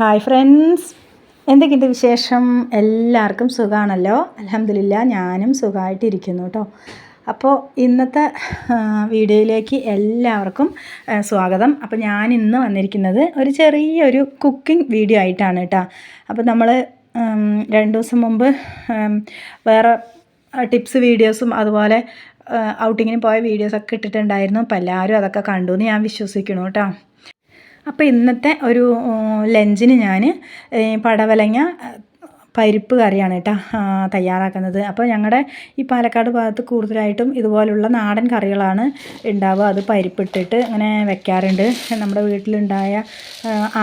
Hi friends എന്തൊക്കെയുണ്ട് വിശേഷം? എല്ലാവർക്കും സുഖമാണല്ലോ അലഹമില്ല ഞാനും സുഖമായിട്ടിരിക്കുന്നു കേട്ടോ അപ്പോൾ ഇന്നത്തെ വീഡിയോയിലേക്ക് എല്ലാവർക്കും സ്വാഗതം. അപ്പോൾ ഞാൻ ഇന്ന് വന്നിരിക്കുന്നത് ഒരു ചെറിയൊരു കുക്കിംഗ് വീഡിയോ ആയിട്ടാണ് കേട്ടോ അപ്പോൾ നമ്മൾ രണ്ട് ദിവസം മുമ്പ് വേറെ ടിപ്സ് വീഡിയോസും അതുപോലെ ഔട്ടിങ്ങിന് പോയ വീഡിയോസൊക്കെ ഇട്ടിട്ടുണ്ടായിരുന്നു. അപ്പോൾ എല്ലാവരും അതൊക്കെ കണ്ടു എന്ന് ഞാൻ വിശ്വസിക്കുന്നു കേട്ടോ അപ്പോൾ ഇന്നത്തെ ഒരു ലഞ്ചിന് ഞാൻ പടവലങ്ങ പരിപ്പ് കറിയാണ് കേട്ടോ തയ്യാറാക്കുന്നത്. അപ്പോൾ ഞങ്ങളുടെ ഈ പാലക്കാട് ഭാഗത്ത് കൂടുതലായിട്ടും ഇതുപോലുള്ള നാടൻ കറികളാണ് ഉണ്ടാവുക. അത് പരിപ്പിട്ടിട്ട് അങ്ങനെ വെക്കാറുണ്ട്. നമ്മുടെ വീട്ടിലുണ്ടായ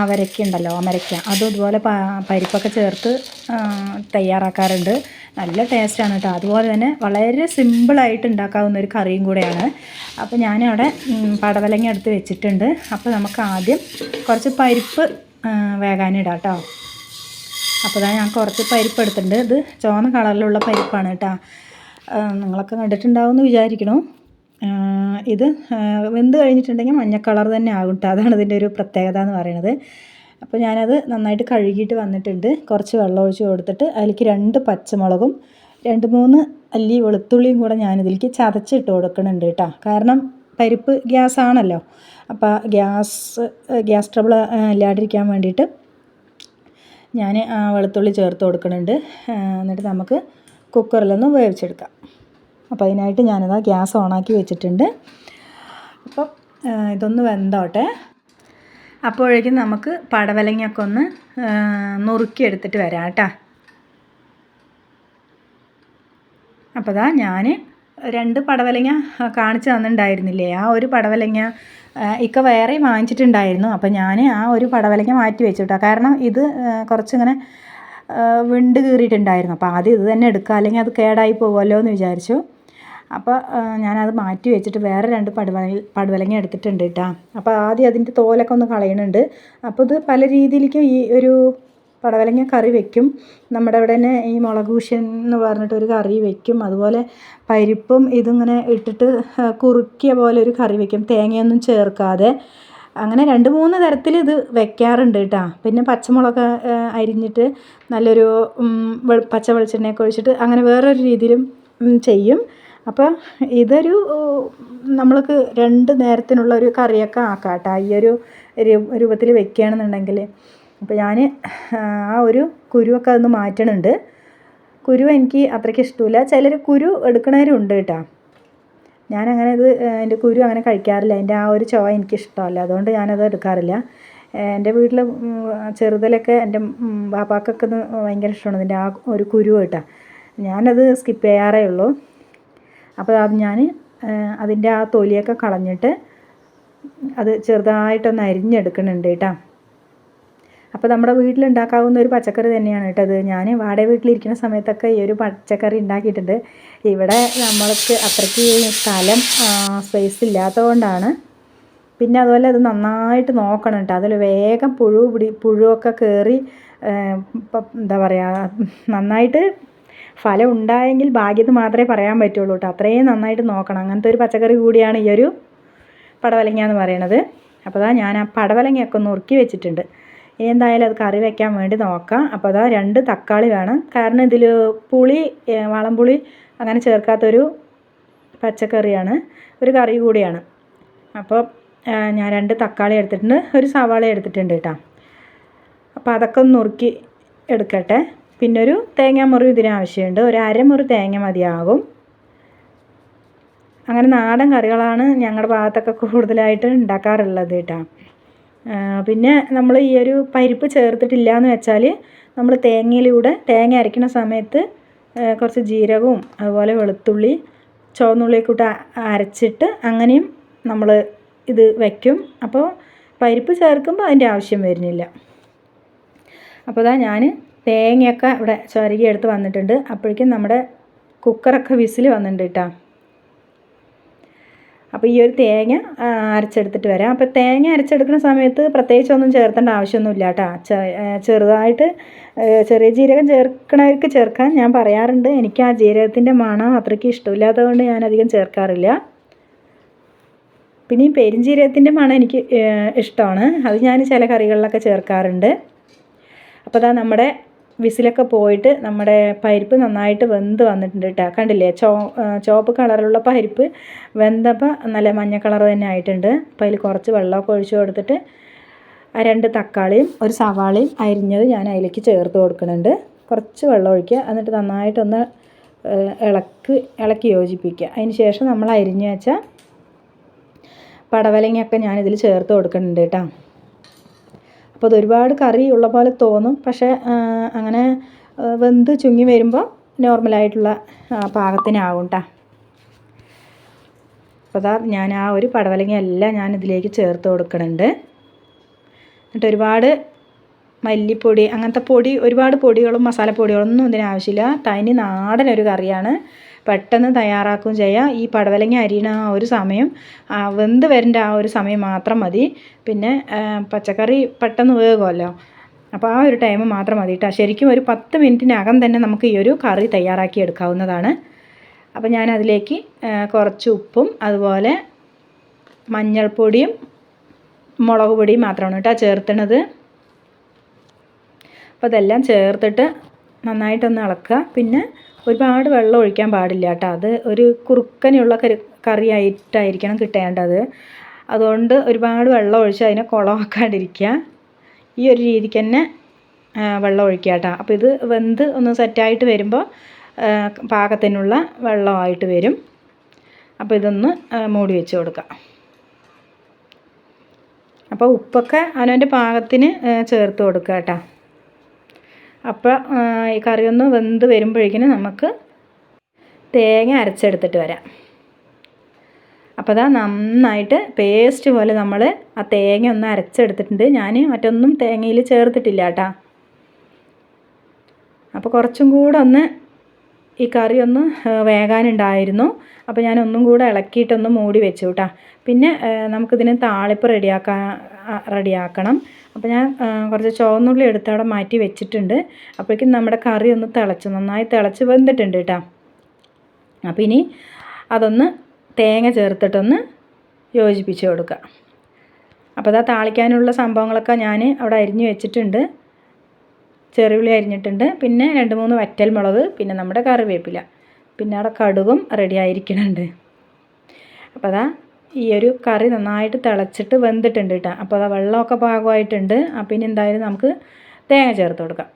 അവരക്ക ഉണ്ടല്ലോ അമരക്ക. അതും ഇതുപോലെ പരിപ്പൊക്കെ ചേർത്ത് തയ്യാറാക്കാറുണ്ട്. നല്ല ടേസ്റ്റാണ് കേട്ടോ. അതുപോലെ തന്നെ വളരെ സിമ്പിളായിട്ട് ഉണ്ടാക്കാവുന്ന ഒരു കറിയും കൂടെയാണ്. അപ്പോൾ ഞാനവിടെ പടവലങ്ങ എടുത്ത് വെച്ചിട്ടുണ്ട്. അപ്പോൾ നമുക്ക് ആദ്യം കുറച്ച് പരിപ്പ് വേകാനിടാം കേട്ടോ. അപ്പോൾ ഇതാ ഞാൻ കുറച്ച് പരിപ്പ് എടുത്തിട്ടുണ്ട്. ഇത് ചുവന്ന കളറിലുള്ള പരിപ്പാണ് കേട്ടോ. നിങ്ങളൊക്കെ കണ്ടിട്ടുണ്ടാവുമെന്ന് വിചാരിക്കണു. ഇത് വെന്ത് കഴിഞ്ഞിട്ടുണ്ടെങ്കിൽ മഞ്ഞ കളർ തന്നെ ആകും കേട്ടോ. അതാണ് ഇതിന്റെ ഒരു പ്രത്യേകത എന്ന് പറയുന്നത് അപ്പോൾ ഞാനത് നന്നായിട്ട് കഴുകിയിട്ട് വന്നിട്ടുണ്ട്. കുറച്ച് വെള്ളം ഒഴിച്ച് കൊടുത്തിട്ട് അതിലേക്ക് രണ്ട് പച്ചമുളകും രണ്ട് മൂന്ന് അല്ലി വെളുത്തുള്ളിയും കൂടെ ഞാനിതിലേക്ക് ചതച്ചിട്ട് കൊടുക്കുന്നുണ്ട് കേട്ടോ. കാരണം പരിപ്പ് ഗ്യാസ് ആണല്ലോ അപ്പോൾ ഗ്യാസ് ഗ്യാസ് ട്രബിൾ ഇല്ലാണ്ടിരിക്കാൻ വേണ്ടിയിട്ട് ഞാൻ വെളുത്തുള്ളി ചേർത്ത് കൊടുക്കുന്നുണ്ട്. എന്നിട്ട് നമുക്ക് കുക്കറിലൊന്ന് വേവിച്ചെടുക്കാം. അപ്പോൾ അതിനായിട്ട് ഞാനത് ഗ്യാസ് ഓണാക്കി വെച്ചിട്ടുണ്ട്. അപ്പം ഇതൊന്ന് വെന്തോട്ടെ. അപ്പോഴേക്കും നമുക്ക് പടവലങ്ങയൊക്കെ ഒന്ന് നുറുക്കിയെടുത്തിട്ട് വരാം കേട്ടോ. അപ്പോൾ ഞാൻ രണ്ട് പടവലങ്ങ കാണിച്ചു തന്നിട്ടുണ്ടായിരുന്നില്ലേ ആ ഒരു പടവലങ്ങ ഇക്ക വേറെ വാങ്ങിച്ചിട്ടുണ്ടായിരുന്നു. അപ്പോൾ ഞാൻ ആ ഒരു പടവലങ്ങ മാറ്റി വെച്ചു കേട്ടോ കാരണം ഇത് കുറച്ചിങ്ങനെ വിണ്ട് കീറിയിട്ടുണ്ടായിരുന്നു. അപ്പോൾ ആദ്യം ഇത് തന്നെ എടുക്കുക അല്ലെങ്കിൽ അത് കേടായി പോകുമല്ലോ എന്ന് വിചാരിച്ചു അപ്പോൾ ഞാനത് മാറ്റി വെച്ചിട്ട് വേറെ രണ്ട് പടവല പടവലങ്ങ എടുത്തിട്ടുണ്ട് കേട്ടോ അപ്പോൾ ആദ്യം അതിന്റെ തോലൊക്കെ ഒന്ന് കളയുന്നുണ്ട് അപ്പോൾ ഇത് പല രീതിയിലേക്കും ഈ ഒരു പടവലങ്ങ കറി വെക്കും. നമ്മുടെ ഇവിടെ തന്നെ ഈ മുളക് കൂശ്യൻ എന്ന് പറഞ്ഞിട്ട് ഒരു കറി വെക്കും. അതുപോലെ പരിപ്പും ഇതിങ്ങനെ ഇട്ടിട്ട് കുറുക്കിയ പോലെ ഒരു കറി വെക്കും. തേങ്ങയൊന്നും ചേർക്കാതെ. അങ്ങനെ രണ്ട് മൂന്ന് തരത്തിൽ ഇത് വെക്കാറുണ്ട് കേട്ടോ. പിന്നെ പച്ചമുളക് അരിഞ്ഞിട്ട് നല്ലൊരു പച്ച വെളിച്ചെണ്ണയൊക്കെ ഒഴിച്ചിട്ട് അങ്ങനെ വേറൊരു രീതിയിലും ചെയ്യും. അപ്പോൾ ഇതൊരു നമ്മൾക്ക് രണ്ട് നേരത്തിനുള്ള ഒരു കറിയൊക്കെ ആക്കാം കേട്ടോ. ഈ ഒരു രൂപത്തിൽ വെക്കുകയാണെന്നുണ്ടെങ്കിൽ. അപ്പോൾ ഞാൻ ആ ഒരു കുരുവൊക്കെ അതൊന്ന് മാറ്റണുണ്ട്. കുരു എനിക്ക് അത്രയ്ക്ക് ഇഷ്ടമില്ല. ചിലർ കുരു എടുക്കണവരും ഉണ്ട് കേട്ടോ. ഞാനങ്ങനെ ഇത് എന്റെ കുരു അങ്ങനെ കഴിക്കാറില്ല. എന്റെ ആ ഒരു ചുവ എനിക്ക് ഇഷ്ടമല്ല അതുകൊണ്ട് ഞാനത് എടുക്കാറില്ല. എന്റെ വീട്ടിൽ ചെറുതിലൊക്കെ എന്റെ ബാപ്പാക്കൊക്കെ ഒന്ന് ഭയങ്കര ഇഷ്ടമാണ് ഇതിന്റെ ആ ഒരു കുരു കേട്ടോ. ഞാനത് സ്കിപ്പ് ചെയ്യാറേ ഉള്ളൂ. അപ്പോൾ അത് ഞാൻ അതിന്റെ ആ തൊലിയൊക്കെ കളഞ്ഞിട്ട് അത് ചെറുതായിട്ടൊന്ന് അരിഞ്ഞെടുക്കുന്നുണ്ട് കേട്ടോ. അപ്പോൾ നമ്മുടെ വീട്ടിലുണ്ടാക്കാവുന്ന ഒരു പച്ചക്കറി തന്നെയാണ് കേട്ടോ ഇത്. ഞാൻ വാടക വീട്ടിലിരിക്കുന്ന സമയത്തൊക്കെ ഈ ഒരു പച്ചക്കറി ഉണ്ടാക്കിയിട്ടുണ്ട്. ഇവിടെ നമ്മൾക്ക് അത്രയ്ക്ക് സ്ഥലം സ്പേസ് ഇല്ലാത്തതുകൊണ്ടാണ്. പിന്നെ അതുപോലെ അത് നന്നായിട്ട് നോക്കണം കേട്ടോ. അതിൽ വേഗം പുഴു പിടി പുഴുവൊക്കെ കയറി എന്താ പറയുക നന്നായിട്ട് ഫലം ഉണ്ടായെങ്കിൽ ഭാഗ്യത്ത് മാത്രമേ പറയാൻ പറ്റുള്ളൂ കേട്ടോ. അത്രയും നന്നായിട്ട് നോക്കണം. അങ്ങനത്തെ ഒരു പച്ചക്കറി കൂടിയാണ് ഈ ഒരു പടവലങ്ങ എന്ന് പറയണത്. അപ്പോൾ അതാ ഞാൻ ആ പടവലങ്ങയൊക്കെ നുറുക്കി വെച്ചിട്ടുണ്ട്. എന്തായാലും അത് കറി വയ്ക്കാൻ വേണ്ടി നോക്കാം. അപ്പോൾ അതാ രണ്ട് തക്കാളി വേണം. കാരണം ഇതിൽ പുളി വളംപുളി അങ്ങനെ ചേർക്കാത്തൊരു പച്ചക്കറിയാണ്. ഒരു കറി കൂടിയാണ്. അപ്പോൾ ഞാൻ രണ്ട് തക്കാളി എടുത്തിട്ടുണ്ട്. ഒരു സവാള എടുത്തിട്ടുണ്ട് കേട്ടോ. അപ്പോൾ അതൊക്കെ ഒന്ന് നുറുക്കി എടുക്കട്ടെ. പിന്നെ ഒരു തേങ്ങാമുറി ഇതിന് ആവശ്യമുണ്ട്. ഒരു അരമുറി തേങ്ങ മതിയാകും. അങ്ങനെ നാടൻ കറികളാണ് ഞങ്ങളുടെ ഭാഗത്തൊക്കെ കൂടുതലായിട്ട് ഉണ്ടാക്കാറുള്ളത് കേട്ടോ. പിന്നെ നമ്മൾ ഈ ഒരു പരിപ്പ് ചേർത്തിട്ടില്ല എന്ന് വെച്ചാൽ നമ്മൾ തേങ്ങയിലൂടെ തേങ്ങ അരയ്ക്കുന്ന സമയത്ത് കുറച്ച് ജീരകവും അതുപോലെ വെളുത്തുള്ളി ചുവന്നുള്ളിയൊക്കെ ഇട്ട് അരച്ചിട്ട് അങ്ങനെയും നമ്മൾ ഇത് വയ്ക്കും അപ്പോൾ പരിപ്പ് ചേർക്കുമ്പോൾ അതിന്റെ ആവശ്യം വരുന്നില്ല. അപ്പോൾ ഇതാ ഞാൻ തേങ്ങയൊക്കെ ഇവിടെ ചുരകി എടുത്ത് വന്നിട്ടുണ്ട്. അപ്പോഴേക്കും നമ്മുടെ കുക്കറൊക്കെ വിസിൽ വന്നിട്ടുണ്ട് കേട്ടോ അപ്പോൾ ഈ ഒരു തേങ്ങ അരച്ചെടുത്തിട്ട് വരാം. അപ്പോൾ തേങ്ങ അരച്ചെടുക്കുന്ന സമയത്ത് പ്രത്യേകിച്ച് ഒന്നും ചേർത്തേണ്ട ആവശ്യമൊന്നുമില്ല കേട്ടോ. ചെറുതായിട്ട് ചെറിയ ജീരകം ചേർക്കണവർക്ക് ചേർക്കാൻ ഞാൻ പറയാറുണ്ട് എനിക്ക് ആ ജീരകത്തിന്റെ മണം അത്രയ്ക്ക് ഇഷ്ടമില്ലാത്തതുകൊണ്ട് ഞാൻ അധികം ചേർക്കാറില്ല. പിന്നെ ഈ പെരിഞ്ജീരകത്തിന്റെ മണം എനിക്ക് ഇഷ്ടമാണ്. അത് ഞാൻ ചില കറികളിലൊക്കെ ചേർക്കാറുണ്ട്. അപ്പോൾ അതാ നമ്മുടെ വിസിലൊക്കെ പോയിട്ട് നമ്മുടെ പരിപ്പ് നന്നായിട്ട് വെന്ത് വന്നിട്ടുണ്ട് കേട്ടോ കണ്ടില്ലേ? ചോ ചുവപ്പ് കളറിലുള്ള പരിപ്പ് വെന്തപ്പോൾ നല്ല മഞ്ഞ കളർ തന്നെ ആയിട്ടുണ്ട്. അപ്പോൾ അതിൽ കുറച്ച് വെള്ളമൊക്കെ ഒഴിച്ചു കൊടുത്തിട്ട് രണ്ട് തക്കാളിയും ഒരു സവാളയും അരിഞ്ഞത് ഞാൻ അതിലേക്ക് ചേർത്ത് കൊടുക്കുന്നുണ്ട്. കുറച്ച് വെള്ളം ഒഴിക്കുക. എന്നിട്ട് നന്നായിട്ടൊന്ന് ഇളക്ക് ഇളക്കി യോജിപ്പിക്കുക. അതിന് ശേഷം നമ്മൾ അരിഞ്ഞ് വെച്ച പടവലങ്ങയൊക്കെ ഞാനിതിൽ ചേർത്ത് കൊടുക്കുന്നുണ്ട് കേട്ടോ അപ്പോൾ അതൊരുപാട് കറി ഉള്ള പോലെ തോന്നും. പക്ഷേ അങ്ങനെ വെന്ത് ചുങ്ങി വരുമ്പോൾ നോർമലായിട്ടുള്ള പാകത്തിനാവും കേട്ടോ അപ്പോൾ അതാ ഞാൻ ആ ഒരു പടവലങ്ങ എല്ലാം ഞാൻ ഇതിലേക്ക് ചേർത്ത് കൊടുക്കുന്നുണ്ട് എന്നിട്ട് ഒരുപാട് മല്ലിപ്പൊടി അങ്ങനത്തെ പൊടി ഒരുപാട് പൊടികളും മസാലപ്പൊടികളൊന്നും ഇതിനാവശ്യമില്ല തനി നാടൻ ഒരു കറിയാണ്. പെട്ടെന്ന് തയ്യാറാക്കുകയും ചെയ്യാം. ഈ പടവലങ്ങ അരിയണ ആ ഒരു സമയം വെന്ത് വരേണ്ട ആ ഒരു സമയം മാത്രം മതി. പിന്നെ പച്ചക്കറി പെട്ടെന്ന് വേകുമല്ലോ അപ്പോൾ ആ ഒരു ടൈം മാത്രം മതി കേട്ടോ ശരിക്കും ഒരു പത്ത് മിനിറ്റിനകം തന്നെ നമുക്ക് ഈ ഒരു കറി തയ്യാറാക്കി എടുക്കാവുന്നതാണ്. അപ്പോൾ ഞാൻ അതിലേക്ക് കുറച്ച് ഉപ്പും അതുപോലെ മഞ്ഞൾപ്പൊടിയും മുളക് പൊടിയും മാത്രമാണ് കേട്ടോ ചേർത്തണത്. അപ്പോൾ അതെല്ലാം ചേർത്തിട്ട് നന്നായിട്ടൊന്ന് ഇളക്കുക. പിന്നെ ഒരുപാട് വെള്ളം ഒഴിക്കാൻ പാടില്ല കേട്ടോ. അത് ഒരു കുറുക്കനുള്ള കറി കറിയായിട്ടായിരിക്കണം കിട്ടേണ്ടത്. അതുകൊണ്ട് ഒരുപാട് വെള്ളം ഒഴിച്ച് അതിനെ കുളമാക്കാണ്ടിരിക്കുക. ഈ ഒരു രീതിക്ക് തന്നെ വെള്ളം ഒഴിക്കുക കേട്ടോ. അപ്പോൾ ഇത് വെന്ത് ഒന്ന് സെറ്റായിട്ട് വരുമ്പോൾ പാകത്തിനുള്ള വെള്ളമായിട്ട് വരും. അപ്പോൾ ഇതൊന്ന് മൂടി വെച്ച് കൊടുക്കാം അപ്പോൾ ഉപ്പൊക്കെ അവനവന്റെ പാകത്തിന് ചേർത്ത് കൊടുക്കുക കേട്ടോ. അപ്പോൾ ഈ കറി ഒന്ന് വെന്ത് വരുമ്പോഴേക്കിനും നമുക്ക് തേങ്ങ അരച്ചെടുത്തിട്ട് വരാം. അപ്പോൾ അതാ നന്നായിട്ട് പേസ്റ്റ് പോലെ നമ്മൾ ആ തേങ്ങ ഒന്ന് അരച്ചെടുത്തിട്ടുണ്ട്. ഞാൻ മറ്റൊന്നും തേങ്ങയിൽ ചേർത്തിട്ടില്ല കേട്ടോ. അപ്പോൾ കുറച്ചും കൂടെ ഒന്ന് ഈ കറി ഒന്ന് വേകാനുണ്ടായിരുന്നു. അപ്പോൾ ഞാൻ ഒന്നും കൂടെ ഇളക്കിയിട്ടൊന്ന് മൂടി വെച്ചു കേട്ടോ പിന്നെ നമുക്കിതിന് താളിപ്പ് റെഡിയാക്കാൻ റെഡിയാക്കണം. അപ്പോൾ ഞാൻ കുറച്ച് ചുവന്നുള്ളി എടുത്ത് അവിടെ മാറ്റി വെച്ചിട്ടുണ്ട്. അപ്പോഴേക്കും നമ്മുടെ കറി ഒന്ന് തിളച്ച് നന്നായി തിളച്ച് വെന്തിട്ടുണ്ട് കേട്ടോ അപ്പോൾ ഇനി അതൊന്ന് തേങ്ങ ചേർത്തിട്ടൊന്ന് യോജിപ്പിച്ച് കൊടുക്കുക അപ്പോൾ അതാ താളിക്കാനുള്ള സംഭവങ്ങളൊക്കെ ഞാൻ അവിടെ അരിഞ്ഞ് വെച്ചിട്ടുണ്ട്. ചെറിയുള്ളി അരിഞ്ഞിട്ടുണ്ട്. പിന്നെ രണ്ട് മൂന്ന് വറ്റൽ മുളക് പിന്നെ നമ്മുടെ കറിവേപ്പില. പിന്നെ അവിടെ കടുകും റെഡി ആയിരിക്കുന്നുണ്ട് അപ്പോൾ അതാ ഈ ഒരു കറി നന്നായിട്ട് തിളച്ചിട്ട് വെന്തിട്ടുണ്ട് കേട്ടോ. അപ്പോൾ അതാ വെള്ളമൊക്കെ പാകമായിട്ടുണ്ട്. അപ്പം ഇനി എന്തായാലും നമുക്ക് തേങ്ങ ചേർത്ത് കൊടുക്കാം.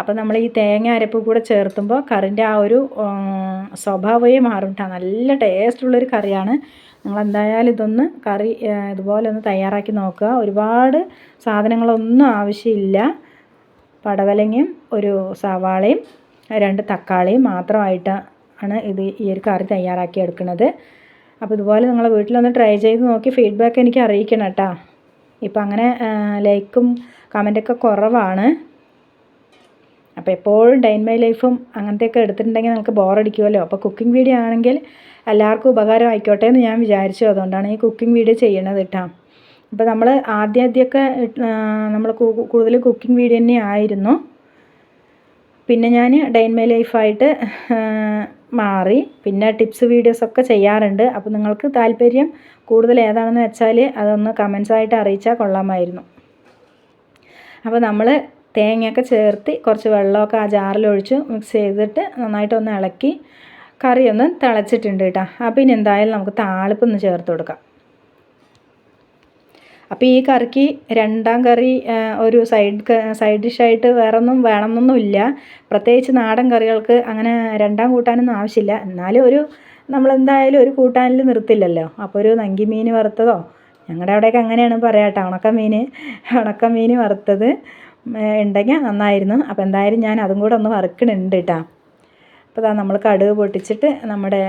അപ്പോൾ നമ്മൾ ഈ തേങ്ങ അരപ്പ് കൂടെ ചേർത്തുമ്പോൾ കറിന്റെ ആ ഒരു സ്വഭാവമേ മാറും കേട്ടോ. നല്ല ടേസ്റ്റുള്ളൊരു കറിയാണ്. നിങ്ങൾ എന്തായാലും ഇതൊന്ന് കറി ഇതുപോലെ ഒന്ന് തയ്യാറാക്കി നോക്കുക. ഒരുപാട് സാധനങ്ങളൊന്നും ആവശ്യമില്ല. പടവലങ്ങയും ഒരു സവാളയും രണ്ട് തക്കാളിയും മാത്രമായിട്ടാണ് ഇത് ഈ ഒരു കറി തയ്യാറാക്കി എടുക്കുന്നത്. അപ്പോൾ ഇതുപോലെ നിങ്ങളെ വീട്ടിലൊന്ന് ട്രൈ ചെയ്ത് നോക്കി ഫീഡ്ബാക്ക് എനിക്ക് അറിയിക്കണം കേട്ടോ. ഇപ്പം അങ്ങനെ ലൈക്കും കമന്റൊക്കെ കുറവാണ്. അപ്പോൾ എപ്പോഴും ഡൈൻ മൈ ലൈഫും അങ്ങനത്തെയൊക്കെ എടുത്തിട്ടുണ്ടെങ്കിൽ നമുക്ക് ബോറടിക്കുമല്ലോ അപ്പോൾ കുക്കിംഗ് വീഡിയോ ആണെങ്കിൽ എല്ലാവർക്കും ഉപകാരം ആയിക്കോട്ടെ എന്ന് ഞാൻ വിചാരിച്ചു. അതുകൊണ്ടാണ് ഈ കുക്കിംഗ് വീഡിയോ ചെയ്യണത് കേട്ടോ. അപ്പോൾ നമ്മൾ ആദ്യം ആദ്യമൊക്കെ നമ്മൾ കൂടുതൽ കുക്കിംഗ് വീഡിയോ തന്നെ ആയിരുന്നു. പിന്നെ ഞാൻ ഡൈൻ മൈ ലൈഫായിട്ട് മാറി. പിന്നെ ടിപ്സ് വീഡിയോസൊക്കെ ചെയ്യാറുണ്ട്. അപ്പോൾ നിങ്ങൾക്ക് താല്പര്യം കൂടുതൽ ഏതാണെന്ന് വെച്ചാൽ അതൊന്ന് കമൻസായിട്ട് അറിയിച്ചാൽ കൊള്ളാമായിരുന്നു. അപ്പോൾ നമ്മൾ തേങ്ങയൊക്കെ ചേർത്ത് കുറച്ച് വെള്ളമൊക്കെ ആ ജാറിലൊഴിച്ച് മിക്സ് ചെയ്തിട്ട് നന്നായിട്ടൊന്ന് ഇളക്കി കറിയൊന്ന് തിളച്ചിട്ടുണ്ട് കേട്ടോ. അപ്പോൾ ഇനി എന്തായാലും നമുക്ക് താളിപ്പൊന്ന് ചേർത്ത് കൊടുക്കാം. അപ്പോൾ ഈ കറിക്ക് രണ്ടാം കറി ഒരു സൈഡ് സൈഡ് ഡിഷായിട്ട് വേറെ ഒന്നും വേണമെന്നൊന്നുമില്ല. പ്രത്യേകിച്ച് നാടൻ കറികൾക്ക് അങ്ങനെ രണ്ടാം കൂട്ടാനൊന്നും ആവശ്യമില്ല. എന്നാലും ഒരു നമ്മളെന്തായാലും ഒരു കൂട്ടാനിൽ നിർത്തില്ലല്ലോ. അപ്പോൾ ഒരു നങ്കി മീൻ വറുത്തതോ? ഞങ്ങളുടെ അവിടെയൊക്കെ അങ്ങനെയാണ് പറയാട്ടോ. ഉണക്ക മീൻ ഉണക്ക മീൻ വറുത്തത് ഉണ്ടെങ്കിൽ നന്നായിരുന്നു. അപ്പോൾ എന്തായാലും ഞാൻ അതും കൂടെ ഒന്ന് വറുക്കണുണ്ട് കേട്ടോ അപ്പോൾ നമ്മൾ കടുക് പൊട്ടിച്ചിട്ട് നമ്മുടെ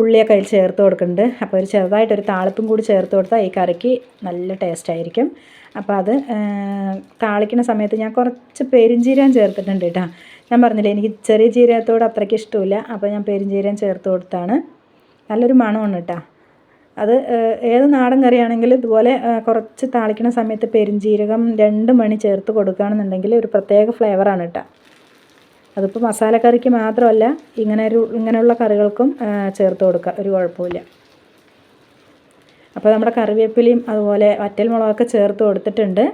ഉള്ളിയൊക്കെ അതിൽ ചേർത്ത് കൊടുക്കുന്നുണ്ട്. അപ്പോൾ ഒരു ചെറുതായിട്ടൊരു താളിപ്പും കൂടി ചേർത്ത് കൊടുത്താൽ ഈ കറിക്ക് നല്ല ടേസ്റ്റ് ആയിരിക്കും. അപ്പോൾ അത് താളിക്കുന്ന സമയത്ത് ഞാൻ കുറച്ച് പെരിഞ്ചീരകം ചേർത്തിട്ടുണ്ട് കേട്ടോ. ഞാൻ പറഞ്ഞില്ലേ എനിക്ക് ചെറിയ ജീരകത്തോട് അത്രയ്ക്ക് ഇഷ്ടമില്ല. അപ്പോൾ ഞാൻ പെരിഞ്ചീരകം ചേർത്ത് കൊടുത്താണ്. നല്ലൊരു മണമാണ് കേട്ടോ. അത് ഏത് നാടൻ കറിയാണെങ്കിലും ഇതുപോലെ കുറച്ച് താളിക്കുന്ന സമയത്ത് പെരിഞ്ചീരകം രണ്ട് മണി ചേർത്ത് കൊടുക്കുകയാണെന്നുണ്ടെങ്കിൽ ഒരു പ്രത്യേക ഫ്ലേവറാണ് കേട്ടോ. അതിപ്പോൾ മസാലക്കറിക്ക് മാത്രമല്ല ഇങ്ങനെ ഒരു ഇങ്ങനെയുള്ള കറികൾക്കും ചേർത്ത് കൊടുക്കുക ഒരു കുഴപ്പമില്ല അപ്പോൾ നമ്മുടെ കറിവേപ്പിലയും അതുപോലെ വറ്റൽ മുളകൊക്കെ ചേർത്ത് കൊടുത്തിട്ടുണ്ട്.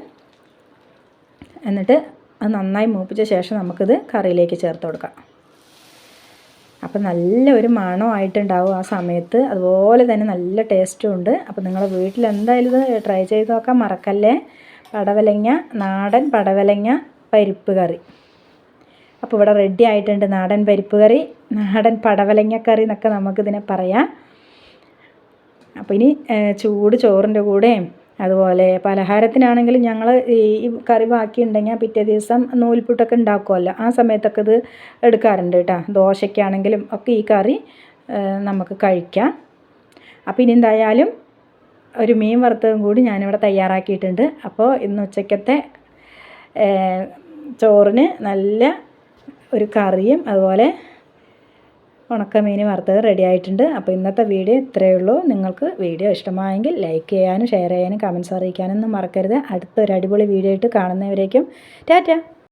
എന്നിട്ട് അത് നന്നായി മൂപ്പിച്ച ശേഷം നമുക്കിത് കറിയിലേക്ക് ചേർത്ത് കൊടുക്കാം. അപ്പം നല്ല ഒരു മണമായിട്ടുണ്ടാവും ആ സമയത്ത്. അതുപോലെ തന്നെ നല്ല ടേസ്റ്റും ഉണ്ട്. അപ്പോൾ നിങ്ങളെ വീട്ടിൽ എന്തായാലും ഇത് ട്രൈ ചെയ്ത് നോക്കാൻ മറക്കല്ലേ? പടവലങ്ങ നാടൻ പടവലങ്ങ പരിപ്പ് കറി. അപ്പോൾ ഇവിടെ റെഡി ആയിട്ടുണ്ട് നാടൻ പരിപ്പ് കറി നാടൻ പടവലങ്ങ കറി എന്നൊക്കെ നമുക്കിതിനെ പറയാം. അപ്പോൾ ഇനി ചൂട് ചോറിന്റെ കൂടെയും അതുപോലെ പലഹാരത്തിനാണെങ്കിലും ഞങ്ങൾ ഈ കറി ബാക്കി ഉണ്ടെങ്കിൽ പിറ്റേ ദിവസം നൂൽപുട്ടൊക്കെ ഉണ്ടാക്കുമല്ലോ ആ സമയത്തൊക്കെ ഇത് എടുക്കാറുണ്ട് കേട്ടോ. ദോശയ്ക്കാണെങ്കിലും ഒക്കെ ഈ കറി നമുക്ക് കഴിക്കാം. അപ്പോൾ ഇനി എന്തായാലും ഒരു മീൻ വറുത്തതും കൂടി ഞാനിവിടെ തയ്യാറാക്കിയിട്ടുണ്ട്. അപ്പോൾ ഇന്ന് ഉച്ചക്കത്തെ ചോറിന് നല്ല ഒരു കറിയും അതുപോലെ ഉണക്കമീൻ വറുത്തത് റെഡി ആയിട്ടുണ്ട്. അപ്പോൾ ഇന്നത്തെ വീഡിയോ ഇത്രയേ ഉള്ളൂ. നിങ്ങൾക്ക് വീഡിയോ ഇഷ്ടമായെങ്കിൽ ലൈക്ക് ചെയ്യാനും ഷെയർ ചെയ്യാനും കമൻസ് അറിയിക്കാനൊന്നും മറക്കരുത്. അടുത്തൊരു അടിപൊളി വീഡിയോ ആയിട്ട് കാണുന്നവരേക്കും. ടാറ്റ!